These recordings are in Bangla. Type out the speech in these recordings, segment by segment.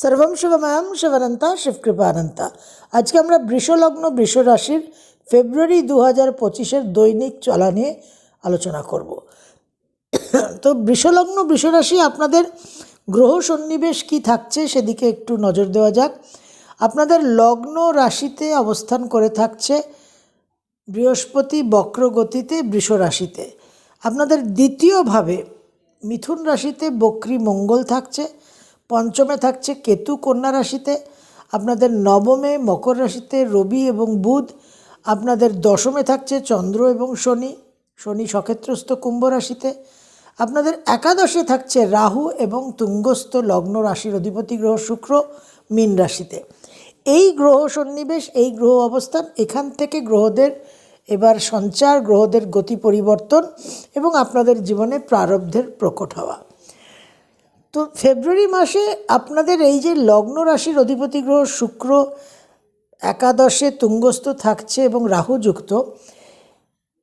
সর্বম শিবময়ম শিবানন্তা শিবকৃপানন্তা। আজকে আমরা বৃষলগ্ন বৃষ রাশির ফেব্রুয়ারি দু হাজার পঁচিশের দৈনিক চলা নিয়ে আলোচনা করব। তো বৃষলগ্ন বৃষরাশি, আপনাদের গ্রহ সন্নিবেশ কি থাকছে সেদিকে একটু নজর দেওয়া যাক। আপনাদের লগ্ন রাশিতে অবস্থান করে থাকছে বৃহস্পতি বক্রগতিতে বৃষ রাশিতে আপনাদের দ্বিতীয়ভাবে মিথুন রাশিতে বক্রী মঙ্গল থাকছে। পঞ্চমে থাকছে কেতু কন্যা রাশিতে, আপনাদের নবমে মকর রাশিতে রবি এবং বুধ, আপনাদের দশমে থাকছে চন্দ্র এবং শনি শনি সক্ষেত্রস্থ কুম্ভ রাশিতে, আপনাদের একাদশে থাকছে রাহু এবং তুঙ্গস্থ লগ্ন রাশির অধিপতি গ্রহ শুক্র মীন রাশিতে। এই গ্রহ সন্নিবেশ, এই গ্রহ অবস্থান, এখান থেকে গ্রহদের, এবার সঞ্চার গ্রহদের গতি পরিবর্তন এবং আপনাদের জীবনে প্রারব্ধের প্রকট হওয়া। তো ফেব্রুয়ারি মাসে আপনাদের এই যে লগ্ন রাশির অধিপতি গ্রহ শুক্র, একাদশে তুঙ্গস্থ থাকছে এবং রাহুযুক্ত,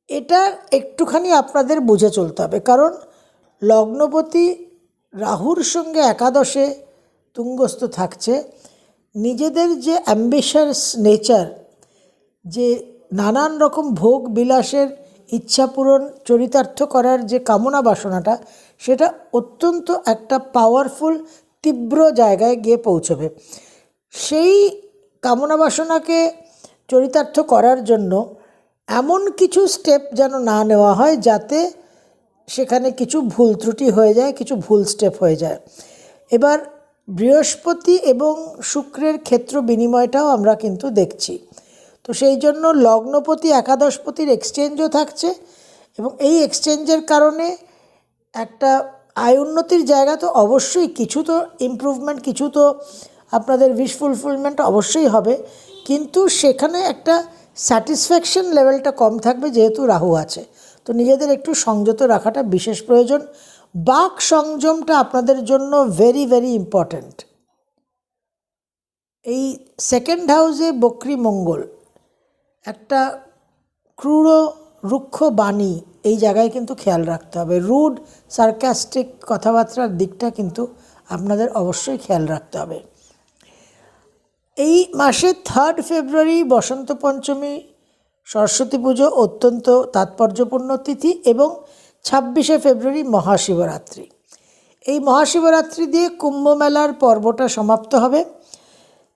এটা একটুখানি আপনাদের বুঝে চলতে হবে। কারণ লগ্নপতি রাহুর সঙ্গে একাদশে তুঙ্গস্থ থাকছে। নিজেদের যে অ্যাম্বিশাস নেচার যে নানান রকম ভোগ বিলাসের ইচ্ছা পূরণ, চরিতার্থ করার যে কামনা বাসনাটা সেটা অত্যন্ত একটা পাওয়ারফুল তীব্র জায়গায় গিয়ে পৌঁছবে। সেই কামনা বাসনাকে চরিতার্থ করার জন্য এমন কিছু স্টেপ যেন না নেওয়া হয় যাতে সেখানে কিছু ভুল ত্রুটি হয়ে যায়, কিছু ভুল স্টেপ হয়ে যায়। এবার বৃহস্পতি এবং শুক্রের ক্ষেত্র বিনিময়টাও আমরা কিন্তু দেখছি। তো সেই জন্য লগ্নপতি, একাদশপতির এক্সচেঞ্জও থাকছে এবং এই এক্সচেঞ্জের কারণে একটা আয় উন্নতির জায়গা তো অবশ্যই, কিছু তো ইমপ্রুভমেন্ট কিছু তো আপনাদের উইশ ফুলফিলমেন্ট অবশ্যই হবে। কিন্তু সেখানে একটা স্যাটিসফ্যাকশন লেভেলটা কম থাকবে যেহেতু রাহু আছে। তো নিজেদের একটু সংযত রাখাটা বিশেষ প্রয়োজন। বাক সংযমটা আপনাদের জন্য ভেরি ভেরি ইম্পর্ট্যান্ট এই সেকেন্ড হাউসে বক্রি মঙ্গল, একটা ক্রূর, রুক্ষ বাণী এই জায়গায় কিন্তু খেয়াল রাখতে হবে। রুড সার্কাস্টিক কথাবার্তার দিকটা কিন্তু আপনাদের অবশ্যই খেয়াল রাখতে হবে। এই মাসে থার্ড ফেব্রুয়ারি বসন্ত পঞ্চমী, সরস্বতী পুজো অত্যন্ত তাৎপর্যপূর্ণ তিথি এবং ছাব্বিশে ফেব্রুয়ারি মহাশিবরাত্রি। এই মহাশিবরাত্রি দিয়ে কুম্ভ মেলার পর্বটা সমাপ্ত হবে।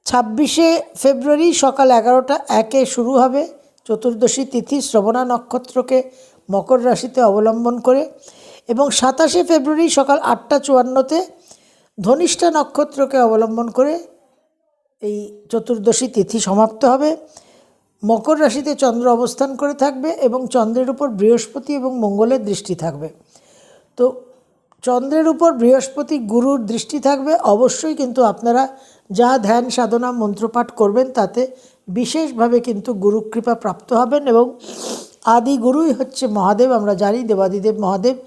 ছাব্বিশে ফেব্রুয়ারি সকাল এগারোটা একে শুরু হবে। চতুর্দশী তিথি শ্রবণা নক্ষত্রকে মকর রাশিতে অবলম্বন করে এবং সাতাশে ফেব্রুয়ারি সকাল আটটা চুয়ান্নতে ধনিষ্ঠা নক্ষত্রকে অবলম্বন করে এই চতুর্দশী তিথি সমাপ্ত হবে। মকর রাশিতে চন্দ্র অবস্থান করে থাকবে এবং চন্দ্রের উপর বৃহস্পতি এবং মঙ্গলের দৃষ্টি থাকবে। তো চন্দ্রের উপর বৃহস্পতি গুরুর দৃষ্টি থাকবে। অবশ্যই কিন্তু আপনারা যা ধ্যান, সাধনা, মন্ত্রপাঠ করবেন তাতে বিশেষভাবে কিন্তু গুরুকৃপা প্রাপ্ত হবেন এবং আদি গুরুই হচ্ছে মহাদেব, আমরা জানি দেবাদিদেব, মহাদেব।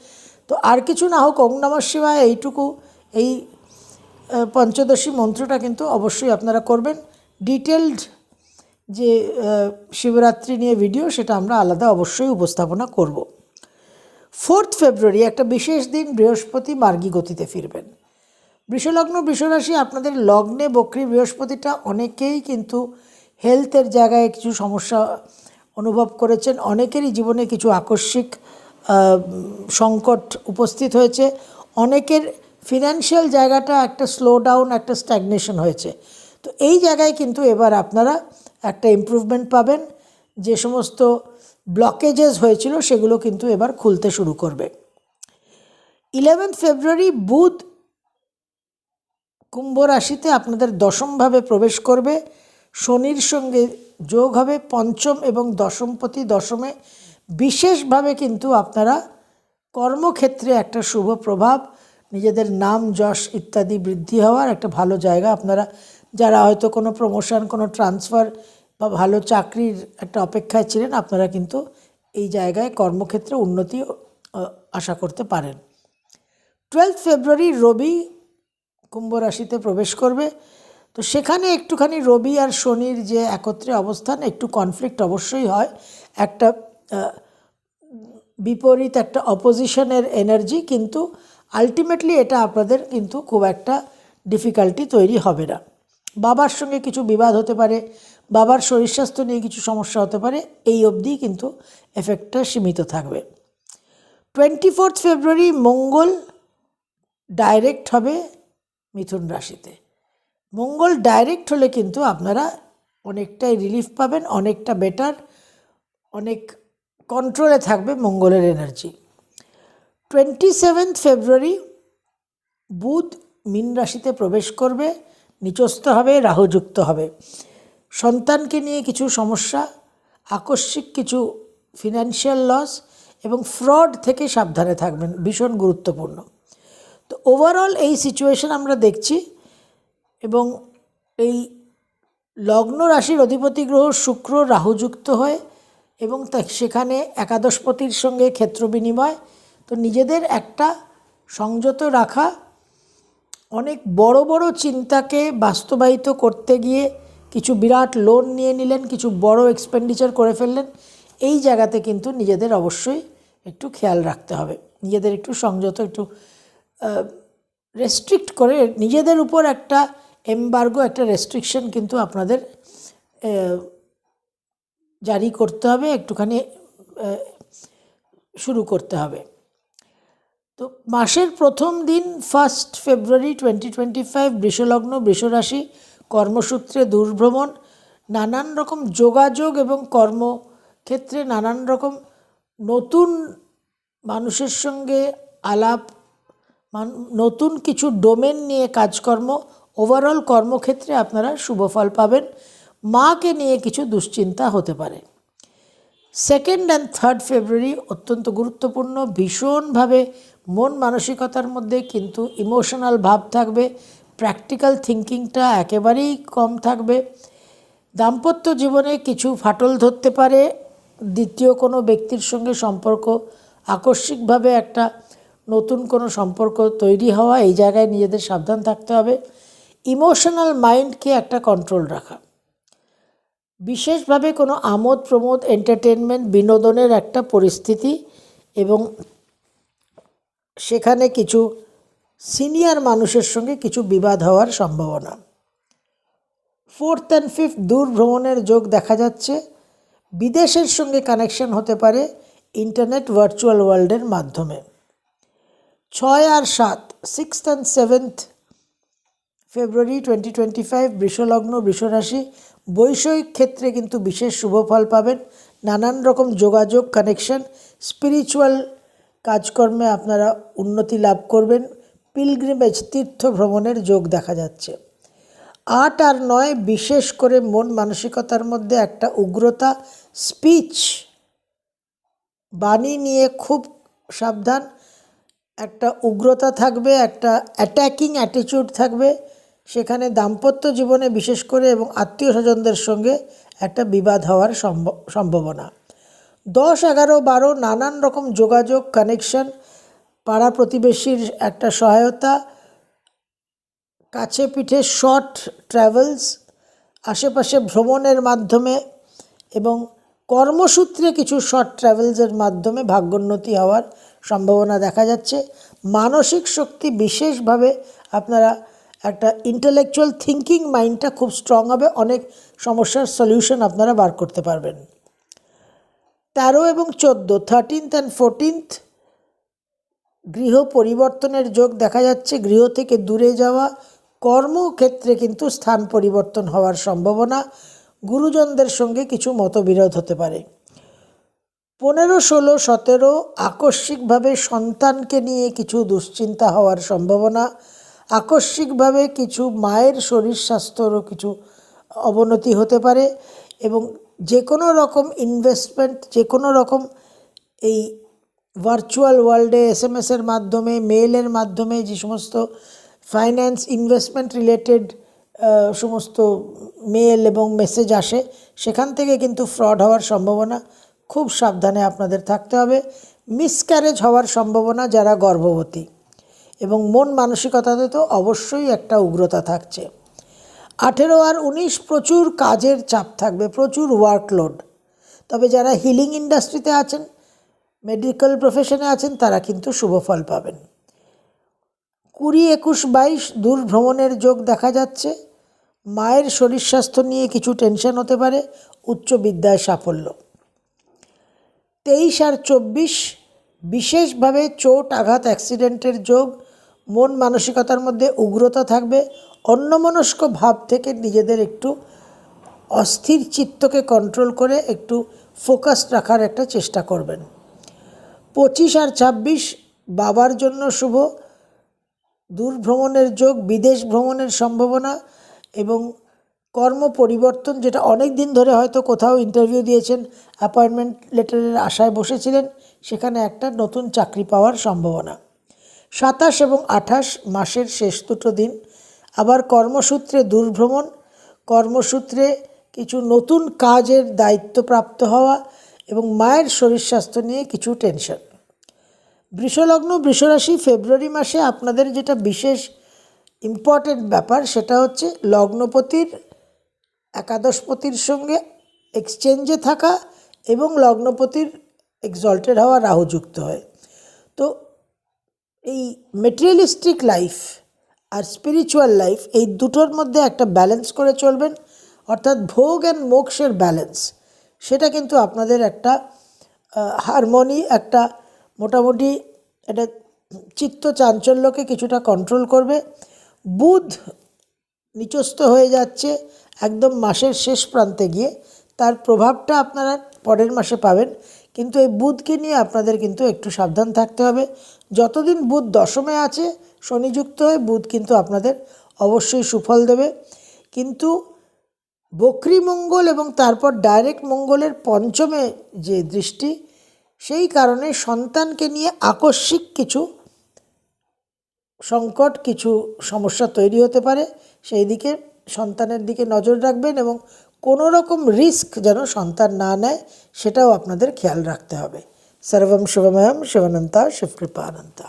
তো আর কিছু না হোক ওং শিবায় এইটুকু, এই পঞ্চদশী মন্ত্রটা কিন্তু অবশ্যই আপনারা করবেন। ডিটেলড যে শিবরাত্রি নিয়ে ভিডিও, সেটা আমরা আলাদা অবশ্যই উপস্থাপনা করব। ফোর্থ ফেব্রুয়ারি, একটা বিশেষ দিন, বৃহস্পতি মার্গী গতিতে ফিরবেন। বৃষলগ্ন, বৃষরাশি, আপনাদের লগ্নে, বক্রী বৃহস্পতিটা অনেকেই কিন্তু হেলথের জায়গায় কিছু সমস্যা অনুভব করেছেন। অনেকেরই জীবনে কিছু আকস্মিক সংকট উপস্থিত হয়েছে। অনেকের ফিনান্সিয়াল জায়গাটা একটা স্লো ডাউন একটা স্ট্যাগনেশন হয়েছে। তো এই জায়গায় কিন্তু এবার আপনারা একটা ইমপ্রুভমেন্ট পাবেন। যে সমস্ত ব্লকেজেস হয়েছিল সেগুলো কিন্তু এবার খুলতে শুরু করবে। ইলেভেন্থ ফেব্রুয়ারি বুধ কুম্ভ রাশিতে আপনাদের দশমভাবে প্রবেশ করবে। শনির সঙ্গে যোগ হবে পঞ্চম এবং দশমপতি দশমে। বিশেষভাবে কিন্তু আপনারা কর্মক্ষেত্রে একটা শুভ প্রভাব, নিজেদের নাম, যশ ইত্যাদি বৃদ্ধি হওয়ার একটা ভালো জায়গা আপনারা, যারা হয়তো কোনো প্রমোশন কোনো ট্রান্সফার বা ভালো চাকরির একটা অপেক্ষায় ছিলেন, আপনারা কিন্তু এই জায়গায় কর্মক্ষেত্রে উন্নতি আশা করতে পারেন। টুয়েলথ ফেব্রুয়ারি রবি কুম্ভ রাশিতে প্রবেশ করবে। তো সেখানে একটুখানি রবি আর শনির যে একত্রে অবস্থান, একটু কনফ্লিক্ট অবশ্যই হয়। একটা বিপরীত, একটা অপোজিশনের এনার্জি কিন্তু আলটিমেটলি এটা আপনাদের কিন্তু খুব একটা ডিফিকাল্টি তৈরি হবে না। বাবার সঙ্গে কিছু বিবাদ হতে পারে, বাবার শরীর স্বাস্থ্য নিয়ে কিছু সমস্যা হতে পারে, এই অবধি কিন্তু এফেক্টটা সীমিত থাকবে। টোয়েন্টি ফোর্থ ফেব্রুয়ারি মঙ্গল ডাইরেক্ট হবে মিথুন রাশিতে। মঙ্গল ডাইরেক্ট হলে কিন্তু আপনারা অনেকটাই রিলিফ পাবেন, অনেকটা বেটার অনেক কন্ট্রোলে থাকবে মঙ্গলের এনার্জি টোয়েন্টি সেভেন্থ ফেব্রুয়ারি বুধ মীন রাশিতে প্রবেশ করবে, নিচস্থ হবে, রাহুযুক্ত হবে। সন্তানকে নিয়ে কিছু সমস্যা, আকস্মিক কিছু ফিনান্সিয়াল লস এবং ফ্রড থেকে সাবধানে থাকবেন, ভীষণ গুরুত্বপূর্ণ। তো ওভারঅল এই সিচুয়েশন আমরা দেখছি এবং এই লগ্ন রাশির অধিপতি গ্রহ শুক্র রাহুযুক্ত হয়ে এবং তা- সেখানে একাদশপতির সঙ্গে ক্ষেত্র বিনিময়। তো নিজেদের একটা সংযত রাখা, অনেক বড় বড় চিন্তাকে বাস্তবায়িত করতে গিয়ে কিছু বিরাট লোন নিয়ে নিলেন, কিছু বড় এক্সপেন্ডিচার করে ফেললেন, এই জায়গাতে কিন্তু নিজেদের অবশ্যই একটু খেয়াল রাখতে হবে। নিজেদের একটু সংযত, একটু রেস্ট্রিক্ট করে নিজেদের উপর একটা এমবার্গো একটা রেস্ট্রিকশন কিন্তু আপনাদের জারি করতে হবে, একটুখানি শুরু করতে হবে। তো মাসের প্রথম দিন first February twenty twenty five বৃষলগ্ন, বৃষরাশি, কর্মসূত্রে দূরভ্রমণ, নানান রকম যোগাযোগ এবং কর্মক্ষেত্রে নানান রকম নতুন মানুষের সঙ্গে আলাপ নতুন কিছু ডোমেন নিয়ে কাজকর্ম ওভারঅল কর্মক্ষেত্রে আপনারা শুভ ফল পাবেন। মাকে নিয়ে কিছু দুশ্চিন্তা হতে পারে। সেকেন্ড অ্যান্ড থার্ড ফেব্রুয়ারি অত্যন্ত গুরুত্বপূর্ণ। ভীষণভাবে মন মানসিকতার মধ্যে কিন্তু ইমোশনাল ভাব থাকবে। প্র্যাকটিক্যাল থিঙ্কিংটা একেবারেই কম থাকবে। দাম্পত্য জীবনে কিছু ফাটল ধরতে পারে। দ্বিতীয় কোনো ব্যক্তির সঙ্গে সম্পর্ক আকস্মিকভাবে একটা নতুন কোনো সম্পর্ক তৈরি হওয়া, এই জায়গায় নিজেদের সাবধান থাকতে হবে। ইমোশনাল মাইন্ডকে একটা কন্ট্রোল রাখা। বিশেষভাবে কোনো আমোদ প্রমোদ এন্টারটেনমেন্ট বিনোদনের একটা পরিস্থিতি এবং সেখানে কিছু সিনিয়র মানুষের সঙ্গে কিছু বিবাদ হওয়ার সম্ভাবনা। ফোর্থ অ্যান্ড ফিফথ দূর ভ্রমণের যোগ দেখা যাচ্ছে। বিদেশের সঙ্গে কানেকশন হতে পারে ইন্টারনেট ভার্চুয়াল ওয়ার্ল্ডের মাধ্যমে। ছয় আর সাত sixth and seventh February twenty twenty five বৃষলগ্ন বৃষরাশি, বৈষয়িক ক্ষেত্রে কিন্তু বিশেষ শুভ ফল পাবেন। নানান রকম যোগাযোগ কানেকশন স্পিরিচুয়াল কাজকর্মে আপনারা উন্নতি লাভ করবেন। পিলগ্রিমেজ তীর্থ ভ্রমণের যোগ দেখা যাচ্ছে। আট আর নয়, বিশেষ করে মন মানসিকতার মধ্যে একটা উগ্রতা স্পিচ বাণী নিয়ে খুব সাবধান। একটা উগ্রতা থাকবে, একটা অ্যাট্যাকিং অ্যাটিটিউড থাকবে। সেখানে দাম্পত্য জীবনে বিশেষ করে এবং আত্মীয় স্বজনদের সঙ্গে একটা বিবাদ হওয়ার সম্ভ- সম্ভাবনা। দশ, এগারো, বারো নানান রকম যোগাযোগ কানেকশন পাড়া প্রতিবেশীর একটা সহায়তা, কাছে পিঠে শর্ট ট্রাভেলস আশেপাশে ভ্রমণের মাধ্যমে এবং কর্মসূত্রে কিছু শর্ট ট্রাভেলসের মাধ্যমে ভাগ্যোন্নতি হওয়ার সম্ভাবনা দেখা যাচ্ছে। মানসিক শক্তি বিশেষভাবে আপনারা একটা ইন্টেলেকচুয়াল থিঙ্কিং মাইন্ডটা খুব স্ট্রং হবে, অনেক সমস্যার সলিউশন আপনারা বার করতে পারবেন। তেরো এবং চোদ্দ থার্টিনথ অ্যান্ড ফোরটিনথ গৃহ পরিবর্তনের যোগ দেখা যাচ্ছে। গৃহ থেকে দূরে যাওয়া কর্মক্ষেত্রে কিন্তু স্থান পরিবর্তন হওয়ার সম্ভাবনা। গুরুজনদের সঙ্গে কিছু মতবিরোধ হতে পারে। পনেরো, ষোলো, সতেরো, আকস্মিকভাবে সন্তানকে নিয়ে কিছু দুশ্চিন্তা হওয়ার সম্ভাবনা। আকস্মিকভাবে কিছু মায়ের শরীর স্বাস্থ্যরও কিছু অবনতি হতে পারে এবং যে কোনো রকম ইনভেস্টমেন্ট যে কোনো রকম এই ভার্চুয়াল ওয়ার্ল্ডে এস এম এসের মাধ্যমে মেইলের মাধ্যমে যে সমস্ত ফাইন্যান্স ইনভেস্টমেন্ট রিলেটেড সমস্ত মেল এবং মেসেজ আসে, সেখান থেকে কিন্তু ফ্রড হওয়ার সম্ভাবনা খুব সাবধানে আপনাদের থাকতে হবে। মিসক্যারেজ হওয়ার সম্ভাবনা যারা গর্ভবতী। এবং মন মানসিকতাতে তো অবশ্যই একটা উগ্রতা থাকছে। আঠেরো আর উনিশ প্রচুর কাজের চাপ থাকবে, প্রচুর ওয়ার্কলোড তবে যারা হিলিং ইন্ডাস্ট্রিতে আছেন মেডিকেল প্রফেশনে আছেন, তারা কিন্তু শুভ ফল পাবেন। কুড়ি, একুশ, বাইশ দূর ভ্রমণের যোগ দেখা যাচ্ছে। মায়ের শরীর স্বাস্থ্য নিয়ে কিছু টেনশন হতে পারে, উচ্চ বিদ্যায় সাফল্য। তেইশ আর চব্বিশ, বিশেষভাবে চোট, আঘাত অ্যাক্সিডেন্টের যোগ মন মানসিকতার মধ্যে উগ্রতা থাকবে, অন্যমনস্ক ভাব থেকে নিজেদের একটু অস্থির চিত্তকে কন্ট্রোল করে একটু ফোকাস রাখার একটা চেষ্টা করবেন। পঁচিশ আর ছাব্বিশ, বাবার জন্য শুভ, দূর ভ্রমণের যোগ, বিদেশ ভ্রমণের সম্ভাবনা এবং কর্ম পরিবর্তন যেটা অনেক দিন ধরে হয়তো কোথাও ইন্টারভিউ দিয়েছেন অ্যাপয়েন্টমেন্ট লেটারের আশায় বসেছিলেন, সেখানে একটা নতুন চাকরি পাওয়ার সম্ভাবনা। সাতাশ এবং আঠাশ মাসের শেষ দুটো দিন। আবার কর্মসূত্রে দূরভ্রমণ, কর্মসূত্রে কিছু নতুন কাজের দায়িত্বপ্রাপ্ত হওয়া এবং মায়ের শরীর স্বাস্থ্য নিয়ে কিছু টেনশন। বৃষলগ্ন বৃষরাশি ফেব্রুয়ারি মাসে আপনাদের যেটা বিশেষ ইম্পর্টেন্ট ব্যাপার সেটা হচ্ছে লগ্নপতির, একাদশপতির সঙ্গে এক্সচেঞ্জে থাকা এবং লগ্নপতির এক্সল্টেড হওয়া রাহু যুক্ত হয়। তো এই মেটেরিয়ালিস্টিক লাইফ আর স্পিরিচুয়াল লাইফ এই দুটোর মধ্যে একটা ব্যালেন্স করে চলবেন। অর্থাৎ ভোগ অ্যান্ড মোক্ষের ব্যালেন্স সেটা কিন্তু আপনাদের একটা হারমোনি একটা মোটামুটি এটা চিত্ত চাঞ্চল্যকে কিছুটা কন্ট্রোল করবে। বুধ নিচস্থ হয়ে যাচ্ছে একদম মাসের শেষ প্রান্তে গিয়ে। তার প্রভাবটা আপনারা পরের মাসে পাবেন। কিন্তু এই বুধকে নিয়ে আপনাদের কিন্তু একটু সাবধান থাকতে হবে। যতদিন বুধ দশমে আছে, শনিযুক্ত হয়ে বুধ কিন্তু আপনাদের অবশ্যই সুফল দেবে। কিন্তু বক্রী মঙ্গল এবং তারপর ডাইরেক্ট মঙ্গলের পঞ্চমে যে দৃষ্টি, সেই কারণে সন্তানকে নিয়ে আকস্মিক কিছু সংকট, কিছু সমস্যা তৈরি হতে পারে। সেই দিকে সন্তানের দিকে নজর রাখবেন এবং কোনো রকম রিস্ক যেন সন্তান না নেয়, সেটাও আপনাদের খেয়াল রাখতে হবে। সর্বম শিবময়ম শিবানন্তা শিবকৃপানন্তা